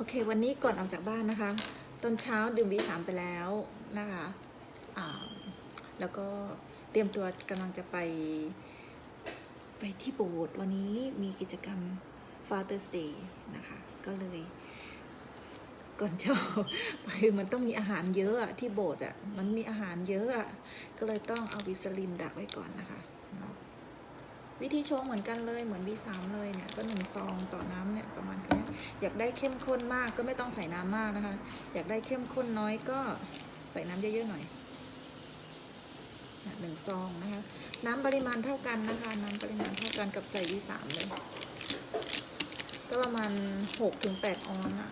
โอเค วันนี้ก่อนออกจากบ้านนะคะ ตอนเช้าดื่มวีสามไปแล้วนะคะแล้วก็เตรียมตัวกำลังจะไปไปที่โบสถ์วันนี้มีกิจกรรม Father's Day นะคะ ก็เลย ก่อนจะออกไปมันต้องมีอาหารเยอะอะที่โบสถ์อะ มันมีอาหารเยอะอะ ก็เลยต้องเอาวิสลินดักไว้ก่อนนะคะ วิธีชงเหมือนกันเลยเหมือนวีสามเลยเนี่ยก็หนึ่งซองต่อน้ำเนี่ยประมาณนี้อยากได้เข้มข้นมากก็ไม่ต้องใส่น้ำมากนะคะ อยากได้เข้มข้นน้อยก็ใส่น้ำเยอะๆหน่อยหนึ่งซองนะคะ น้ำปริมาณเท่ากันนะคะ น้ำปริมาณเท่ากันกับใส่วีสามเลย ก็ประมาณหกถึงแปดออนซ์อะ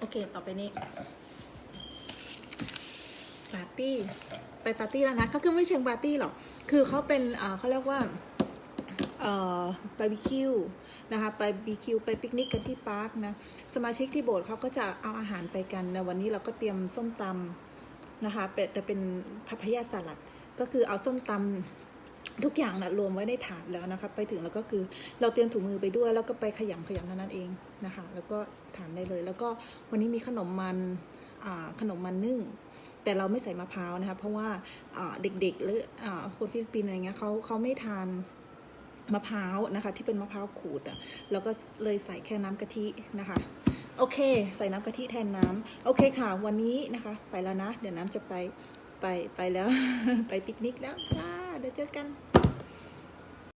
โอเค ต่อไปนี้ปาร์ตี้ ไปปาร์ตี้แล้วนะเขาคือไม่เชิงปาร์ตี้หรอก คือเขาเป็นเขาเรียกว่าบาร์บีคิวนะคะไปบีคิวไปปิกนิกกันที่ปาร์คนะ สมาชิกที่โบสถ์เขาก็จะเอาอาหารไปกันนะวันนี้เราก็เตรียมส้มตำนะคะเป็นแต่เป็นพัพยาสลัด ก็คือเอาส้มตำ ทุกอย่างนะรวมไว้ในถาดแล้วนะคะ ไปถึงแล้วก็คือเราเตรียมถุงมือไปด้วย แล้วก็ไปขยำขยำเท่านั้นเองนะคะ แล้วก็ทานได้เลย แล้วก็วันนี้มีขนมมันขนมมันนึ่ง แต่เราไม่ใส่มะพร้าวนะคะ เพราะว่าเด็กๆ หรือคนฟิลิปปินส์อะไรเงี้ยเขาเขาไม่ทานมะพร้าวนะคะที่เป็นมะพร้าวขูดอะแล้วก็เลยใส่แค่น้ำกะทินะคะโอเค ใส่น้ำกะทิแทนน้ำโอเคค่ะ วันนี้นะคะ ไปแล้วนะ เดี๋ยวน้ำจะไปไปไปแล้ว ไปปิกนิกแล้วค่ะ เดี๋ยวเจอกัน